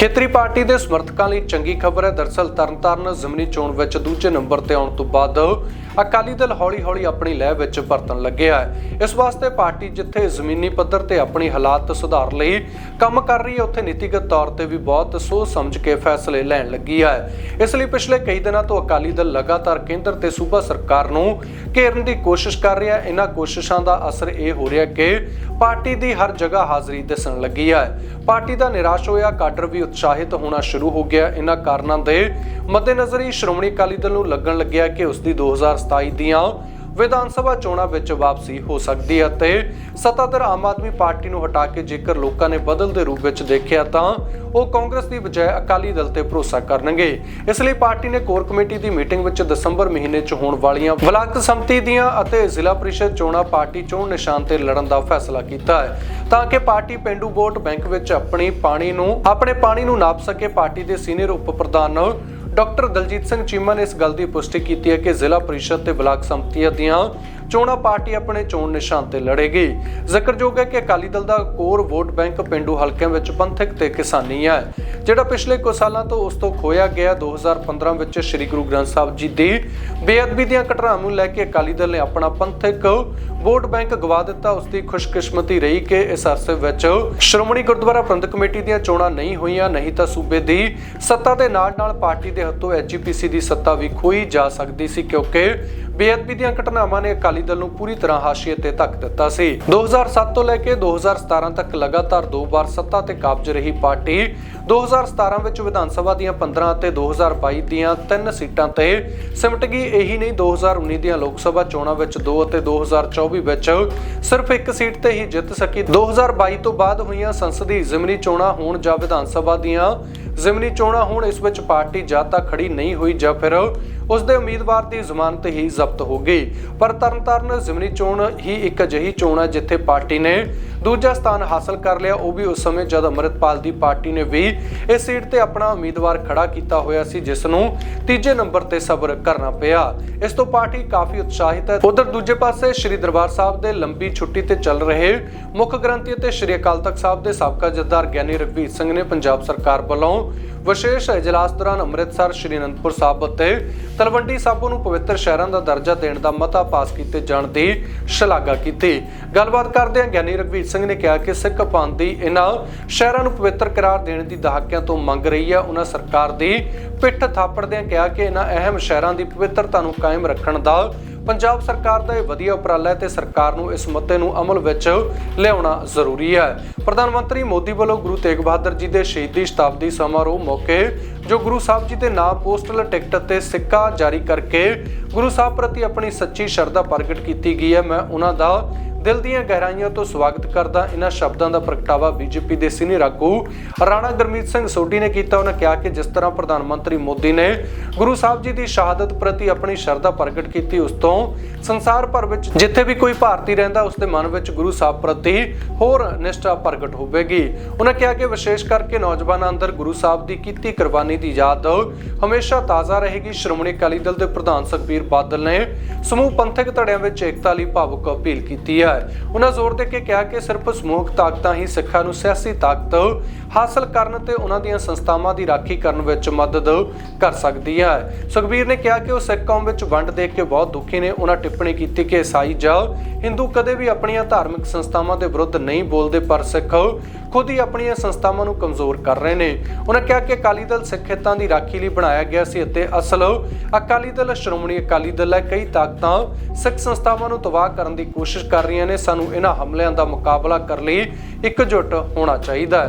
ਖੇਤਰੀ ਪਾਰਟੀ ਦੇ ਸਮਰਥਕਾਂ ਲਈ ਚੰਗੀ ਖਬਰ ਹੈ। ਦਰਸਲ ਤਰਨਤਾਰਨ ਜ਼ਮਨੀ ਚੋਣ ਵਿੱਚ ਦੂਜੇ ਨੰਬਰ ਤੇ ਆਉਣ ਤੋਂ ਬਾਅਦ ਅਕਾਲੀ ਦਲ ਹੌਲੀ-ਹੌਲੀ ਆਪਣੀ ਲਹਿ ਵਿੱਚ ਵਰਤਣ ਲੱਗਿਆ ਹੈ। ਇਸ ਵਾਸਤੇ ਪਾਰਟੀ ਜਿੱਥੇ ਜ਼ਮੀਨੀ ਪੱਧਰ ਤੇ ਆਪਣੀ ਹਾਲਾਤ ਸੁਧਾਰ ਲਈ ਕੰਮ ਕਰ ਰਹੀ ਹੈ, ਉੱਥੇ ਨੀਤੀਗਤ ਤੌਰ ਤੇ ਵੀ ਬਹੁਤ ਸੋਚ ਸਮਝ ਕੇ ਫੈਸਲੇ ਲੈਣ ਲੱਗੀ ਹੈ। ਇਸ ਲਈ ਪਿਛਲੇ ਕਈ ਦਿਨਾਂ ਤੋਂ ਅਕਾਲੀ ਦਲ ਲਗਾਤਾਰ ਕੇਂਦਰ ਤੇ ਸੂਬਾ ਸਰਕਾਰ ਨੂੰ ਘੇਰਨ ਦੀ ਕੋਸ਼ਿਸ਼ ਕਰ ਰਿਹਾ ਹੈ। ਇਹਨਾਂ ਕੋਸ਼ਿਸ਼ਾਂ ਦਾ ਅਸਰ ਇਹ ਹੋ ਰਿਹਾ ਕਿ ਪਾਰਟੀ ਦੀ ਹਰ ਜਗ੍ਹਾ ਹਾਜ਼ਰੀ ਦਿਸਣ ਲੱਗੀ ਹੈ। ਪਾਰਟੀ ਦਾ ਨਿਰਾਸ਼ ਹੋਇਆ, ਕਾਡਰ ਵੀ ਉਤਸ਼ਾਹਿਤ ਹੋਣਾ ਸ਼ੁਰੂ ਹੋ ਗਿਆ। ਇਹਨਾਂ ਕਾਰਨਾਂ ਦੇ ਮੱਦੇਨਜ਼ਰ ਹੀ ਸ਼੍ਰੋਮਣੀ ਅਕਾਲੀ ਦਲ ਨੂੰ ਲੱਗਣ ਲੱਗਿਆ ਕਿ ਉਸ ਦੀ 2027 ਦੀਆਂ ਵਿਧਾਨ ਸਭਾ ਚੋਣਾਂ ਵਿੱਚ ਵਾਪਸੀ ਹੋ ਸਕਦੀ ਹੈ ਤੇ ਸੱਤਾਧਰ ਆਮ ਆਦਮੀ ਪਾਰਟੀ ਨੂੰ ਹਟਾ ਕੇ ਜੇਕਰ ਲੋਕਾਂ ਨੇ ਬਦਲ ਦੇ ਰੂਪ ਵਿੱਚ ਦੇਖਿਆ ਤਾਂ ਉਹ ਕਾਂਗਰਸ ਦੀ ਬਜਾਏ ਅਕਾਲੀ ਦਲ ਤੇ ਭਰੋਸਾ ਕਰਨਗੇ। ਇਸ ਲਈ ਪਾਰਟੀ ਨੇ ਕੋਰ ਕਮੇਟੀ ਦੀ ਮੀਟਿੰਗ ਵਿੱਚ ਦਸੰਬਰ ਮਹੀਨੇ 'ਚ ਹੋਣ ਵਾਲੀਆਂ ਬਲਾਕ ਸੰਮਤੀ ਦੀਆਂ ਅਤੇ ਜ਼ਿਲ੍ਹਾ ਪ੍ਰੀਸ਼ਦ ਚੋਣਾਂ ਪਾਰਟੀ ਚੋਣ ਨਿਸ਼ਾਨ ਤੇ ਲੜਨ ਦਾ ਫੈਸਲਾ ਕੀਤਾ ਹੈ। ਤਾਂ ਕਿ ਪਾਰਟੀ ਪਿੰਡੂ ਵੋਟ ਬੈਂਕ ਵਿੱਚ ਆਪਣੀ ਪਾਣੀ ਨੂੰ, ਆਪਣੇ ਪਾਣੀ ਨੂੰ ਨਾਪ ਸਕੇ, ਪਾਰਟੀ ਦੇ ਸੀਨੀਅਰ ਉਪ ਪ੍ਰਧਾਨ ਡਾਕਟਰ ਦਲਜੀਤ ਸਿੰਘ ਚੀਮਾ ਨੇ ਇਸ ਗੱਲ ਦੀ ਪੁਸ਼ਟੀ ਕੀਤੀ ਹੈ ਕਿ ਜ਼ਿਲ੍ਹਾ ਪ੍ਰੀਸ਼ਦ ਤੇ ਬਲਾਕ ਸੰਮਤੀਆਂ ਦੀਆਂ ਚੋਣਾਂ ਪਾਰਟੀ ਆਪਣੇ ਚੋਣ ਨਿਸ਼ਾਨ ਤੇ ਲੜੇਗੀ। ਜ਼ਿਕਰਯੋਗ ਹੈ ਕਿ ਅਕਾਲੀ ਦਲ ਦਾ ਕੋਰ ਵੋਟ ਬੈਂਕ ਪਿੰਡੂ ਹਲਕਿਆਂ ਵਿੱਚ ਪੰਥਕ ਤੇ ਕਿਸਾਨੀ ਹੈ, ਜਿਹੜਾ ਪਿਛਲੇ ਕੁਝ ਸਾਲਾਂ ਤੋਂ ਉਸ ਤੋਂ ਖੋਇਆ ਗਿਆ 2015 ਵਿੱਚ ਸ੍ਰੀ ਗੁਰੂ ਗ੍ਰੰਥ ਸਾਹਿਬ ਜੀ ਦੀ ਬੇਅਦਬੀ ਦੀਆਂ ਘਟਨਾਵਾਂ ਨੂੰ ਲੈ ਕੇ ਅਕਾਲੀ ਦਲ ਨੇ ਆਪਣਾ ਪੰਥਕ ਵੋਟ ਬੈਂਕ ਗਵਾ ਦਿੱਤਾ। ਉਸ ਦੀ ਖੁਸ਼ਕਿਸਮਤੀ ਰਹੀ ਕਿ ਇਸ ਅਰਸੇ ਵਿੱਚ ਸ਼੍ਰੋਮਣੀ ਗੁਰਦੁਆਰਾ ਪ੍ਰਬੰਧਕ ਕਮੇਟੀ ਦੀਆਂ ਚੋਣਾਂ ਨਹੀਂ ਹੋਈਆਂ, ਨਹੀਂ ਤਾਂ ਸੂਬੇ ਦੀ ਸੱਤਾ ਦੇ ਨਾਲ ਨਾਲ ਪਾਰਟੀ ਦੇ ਹੱਥੋਂ ਐਜੀਪੀਸੀ ਦੀ ਸੱਤਾ ਵੀ ਖੋਈ ਜਾ ਸਕਦੀ ਸੀ, ਕਿਉਂਕਿ ਬੇਅਦਬੀ ਦੀਆਂ ਘਟਨਾਵਾਂ ਨੇ ਅਕਾਲੀ ਦਲ ਨੂੰ ਪੂਰੀ ਤਰ੍ਹਾਂ ਹਾਸ਼ੀਏ ਤੇ ਧੱਕ ਦਿੱਤਾ ਸੀ। 2007 ਤੋਂ ਲੈ ਕੇ 2017 ਤੱਕ ਲਗਾਤਾਰ ਦੋ ਵਾਰ ਸੱਤਾ ਤੇ ਕਾਬਜ ਰਹੀ ਪਾਰਟੀ 2017 ਵਿੱਚ ਵਿਧਾਨ ਸਭਾ ਦੀਆਂ 15 ਅਤੇ 2022 ਦੀਆਂ 3 ਸੀਟਾਂ ਤੇ ਸਿਮਟ ਗਈ ਇਹੀ ਨਹੀਂ 2019 ਦੀਆਂ ਲੋਕ ਸਭਾ ਚੋਣਾਂ ਵਿੱਚ 2 ਅਤੇ 2024 ਵਿੱਚ ਸਿਰਫ ਇੱਕ ਸੀਟ ਤੇ ਹੀ ਜਿੱਤ ਸਕੀ। 2022 ਤੋਂ ਬਾਅਦ ਹੋਈਆਂ ਸੰਸਦੀ ਜ਼ਿਮਨੀ ਚੋਣਾਂ ਹੋਣ ਜਾਂ ਵਿਧਾਨ ਸਭਾ ਦੀਆਂ ਜ਼ਿਮਨੀ ਚੋਣਾਂ ਹੋਣ ਇਸ ਵਿੱਚ ਪਾਰਟੀ ਜਾਂ ਤਾਂ ਖੜੀ ਨਹੀਂ ਹੋਈ ਜਾਂ ਫਿਰ ਉਸ ਦੇ ਉਮੀਦਵਾਰ ਦੀ ਜ਼ਮਾਨਤ ਹੀ ਜ਼ਬਤ ਹੋ ਗਈ। ਪਰ ਤਰਨਤਾਰਨ ਜ਼ਿਮਨੀ ਚੋਣ ਹੀ ਇੱਕ ਅਜਿਹੀ ਚੋਣ ਹੈ ਜਿੱਥੇ ਪਾਰਟੀ ਨੇ ਦੂਜਾ ਸਥਾਨ ਹਾਸਲ ਕਰ ਲਿਆ। ਉਹ ਵੀ ਉਸ ਸਮੇਂ ਜਦ ਅੰਮ੍ਰਿਤਪਾਲ ਦੀ ਪਾਰਟੀ ਨੇ ਵੀ ਇਸ ਸੀਟ ਤੇ ਆਪਣਾ ਉਮੀਦਵਾਰ ਖੜਾ ਕੀਤਾ ਹੋਇਆ ਸੀ, ਜਿਸ ਨੂੰ ਤੀਜੇ ਨੰਬਰ ਤੇ ਸਬਰ ਕਰਨਾ ਪਿਆ। ਇਸ ਤੋਂ ਪਾਰਟੀ ਕਾਫੀ ਉਤਸ਼ਾਹਿਤ ਹੈ। ਉਧਰ ਦੂਜੇ ਪਾਸੇ ਸ੍ਰੀ ਦਰਬਾਰ ਸਾਹਿਬ ਦੇ ਲੰਬੀ ਛੁੱਟੀ ਤੇ ਚੱਲ ਰਹੇ ਮੁੱਖ ਗ੍ਰੰਥੀ ਅਤੇ ਸ੍ਰੀ ਅਕਾਲ ਤਖਤ ਸਾਹਿਬ ਦੇ ਸਾਬਕਾ ਜਥੇਦਾਰ ਗਿਆਨੀ ਰਘਵੀਰ ਸਿੰਘ ਨੇ ਪੰਜਾਬ ਸਰਕਾਰ ਵੱਲੋਂ ਵਿਸ਼ੇਸ਼ ਇਜਲਾਸ ਦੌਰਾਨ ਅੰਮ੍ਰਿਤਸਰ ਸ਼੍ਰੀ ਅਨੰਦਪੁਰ ਸਾਹਿਬ ਅਤੇ ਤਲਵੰਡੀ ਸਾਬੋ ਨੂੰ ਪਵਿੱਤਰ ਸ਼ਹਿਰਾਂ ਦਾ ਦਰਜਾ ਦੇਣ ਦਾ ਮਤਾ ਪਾਸ ਕੀਤੇ ਜਾਣ ਦੀ ਸ਼ਲਾਘਾ ਕੀਤੀ। ਗੱਲਬਾਤ ਕਰਦਿਆਂ ਗਿਆਨੀ ਰਘਵੀਰ ਸਿੰਘ ਨੇ ਕਿਹਾ ਕਿ ਸਿੱਖ ਪੰਥੀ ਇਹਨਾਂ ਸ਼ਹਿਰਾਂ ਨੂੰ ਪਵਿੱਤਰ ਕਰਾਰ ਦੇਣ ਦੀ ਦਹਾਕਿਆਂ ਤੋਂ ਮੰਗ ਰਹੀ ਹੈ। ਉਹਨਾਂ ਸਰਕਾਰ ਦੀ ਪਿੱਠ ਥਾਪੜਦਿਆਂ ਕਿਹਾ ਕਿ ਇਹਨਾਂ ਅਹਿਮ ਸ਼ਹਿਰਾਂ ਦੀ ਪਵਿੱਤਰਤਾ ਨੂੰ ਕਾਇਮ ਰੱਖਣ ਦਾ ਪੰਜਾਬ ਸਰਕਾਰ ਦਾ ਇਹ ਵਧੀਆ ਉਪਰਾਲਾ ਹੈ ਤੇ ਸਰਕਾਰ ਨੂੰ ਇਸ ਮਤੇ ਨੂੰ ਅਮਲ ਵਿੱਚ ਲਿਆਉਣਾ ਜ਼ਰੂਰੀ ਹੈ। ਪ੍ਰਧਾਨ ਮੰਤਰੀ ਮੋਦੀ ਵੱਲੋਂ ਗੁਰੂ ਤੇਗ ਬਹਾਦਰ ਜੀ ਦੇ ਸ਼ਹੀਦੀ ਸ਼ਤਾਬਦੀ ਸਮਾਰੋਹ ਮੌਕੇ ਜੋ ਗੁਰੂ ਸਾਹਿਬ ਜੀ ਦੇ ਨਾਮ ਪੋਸਟਲ ਟਿਕਟ ਤੇ ਸਿੱਕਾ ਜਾਰੀ ਕਰਕੇ ਗੁਰੂ ਸਾਹਿਬ ਪ੍ਰਤੀ ਆਪਣੀ ਸੱਚੀ ਸ਼ਰਧਾ ਪ੍ਰਗਟ ਕੀਤੀ ਗਈ ਹੈ। ਮੈਂ ਉਹਨਾਂ ਦਾ ਦਿਲ ਦੀਆਂ ਗਹਿਰਾਈਆਂ ਤੋਂ ਸਵਾਗਤ ਕਰਦਾ ਇਹਨਾਂ ਸ਼ਬਦਾਂ ਦਾ ਪ੍ਰਗਟਾਵਾ ਬੀਜੇਪੀ ਦੇ ਸੀਨੀਅਰ ਆਗੂ ਰਾਣਾ ਗੁਰਮੀਤ ਸਿੰਘ ਸੋਢੀ ਨੇ ਕੀਤਾ। ਉਹਨਾਂ ਕਿਹਾ ਕਿ ਜਿਸ ਤਰ੍ਹਾਂ ਪ੍ਰਧਾਨ ਮੰਤਰੀ ਮੋਦੀ ਨੇ ਗੁਰੂ ਸਾਹਿਬ ਜੀ ਦੀ ਸ਼ਹਾਦਤ ਪ੍ਰਤੀ ਆਪਣੀ ਸ਼ਰਧਾ ਪ੍ਰਗਟ ਕੀਤੀ, ਉਸ ਤੋਂ ਸੰਸਾਰ ਭਰ ਵਿੱਚ ਜਿੱਥੇ ਵੀ ਕੋਈ ਭਾਰਤੀ ਰਹਿੰਦਾ, ਉਸ ਦੇ ਮਨ ਵਿੱਚ ਗੁਰੂ ਸਾਹਿਬ ਪ੍ਰਤੀ ਹੋਰ ਨਿਸ਼ਠਾ ਪ੍ਰਗਟ ਹੋਵੇਗੀ। ਉਹਨਾਂ ਕਿਹਾ ਕਿ ਵਿਸ਼ੇਸ਼ ਕਰਕੇ ਨੌਜਵਾਨਾਂ ਅੰਦਰ ਗੁਰੂ ਸਾਹਿਬ ਦੀ ਕੀਤੀ ਕੁਰਬਾਨੀ ਦੀ ਯਾਦ ਹਮੇਸ਼ਾ ਤਾਜ਼ਾ ਰਹੇਗੀ। ਸ਼੍ਰੋਮਣੀ ਅਕਾਲੀ ਦਲ ਦੇ ਪ੍ਰਧਾਨ ਸੁਖਬੀਰ ਬਾਦਲ ਨੇ ਸਮੂਹ ਪੰਥਕ ਧੜਿਆਂ ਵਿੱਚ ਏਕਤਾ ਲਈ ਭਾਵੁਕ ਅਪੀਲ ਕੀਤੀ ਹੈ। ਉਹਨਾਂ ਜ਼ੋਰ ਦੇ ਕੇ ਕਿਹਾ ਕਿ ਸਿਰਫ ਸਮੂਹਕ ਤਾਕਤਾਂ ਹੀ ਸਿੱਖਾਂ ਨੂੰ ਸਿਆਸੀ ਤਾਕਤ ਹਾਸਲ ਕਰਨ ਤੇ ਉਹਨਾਂ ਦੀਆਂ ਸੰਸਥਾਵਾਂ ਦੀ ਰਾਖੀ ਕਰਨ ਵਿੱਚ ਮਦਦ ਕਰ ਸਕਦੀ ਹੈ। ਸੁਖਬੀਰ ਨੇ ਕਿਹਾ ਕਿ ਉਹ ਸਿੱਖ ਕੌਮ ਵਿੱਚ ਵੰਡ ਦੇਖ ਕੇ ਬਹੁਤ ਦੁਖੀ ਨੇ। ਉਹਨਾਂ ਟਿੱਪਣੀ ਕੀਤੀ ਕਿ ਈਸਾਈ ਜਾਂ ਹਿੰਦੂ ਕਦੇ ਵੀ ਆਪਣੀਆਂ ਧਾਰਮਿਕ ਸੰਸਥਾਵਾਂ ਦੇ ਵਿਰੁੱਧ ਨਹੀਂ ਬੋਲਦੇ, ਪਰ ਸਿੱਖ ਖੁਦ ਹੀ ਆਪਣੀਆਂ ਸੰਸਥਾਵਾਂ ਨੂੰ ਕਮਜ਼ੋਰ ਕਰ ਰਹੇ ਨੇ। ਉਹਨਾਂ ਕਿਹਾ ਕਿ ਅਕਾਲੀ ਦਲ ਸਿੱਖ ਹਿੱਤਾਂ ਦੀ ਰਾਖੀ ਲਈ ਬਣਾਇਆ ਗਿਆ ਸੀ ਅਤੇ ਅਸਲ ਅਕਾਲੀ ਦਲ, ਸ਼੍ਰੋਮਣੀ ਅਕਾਲੀ ਦਲ ਹੈ। ਕਈ ਤਾਕਤਾਂ ਸਿੱਖ ਸੰਸਥਾਵਾਂ ਨੂੰ ਤਬਾਹ ਕਰਨ ਦੀ ਕੋਸ਼ਿਸ਼ ਕਰ ਰਹੀਆਂ ਨੇ ਸਾਨੂੰ ਇਹਨਾਂ ਹਮਲਿਆਂ ਦਾ ਮੁਕਾਬਲਾ ਕਰਨ ਲਈ ਇਕਜੁੱਟ ਹੋਣਾ ਚਾਹੀਦਾ ਹੈ।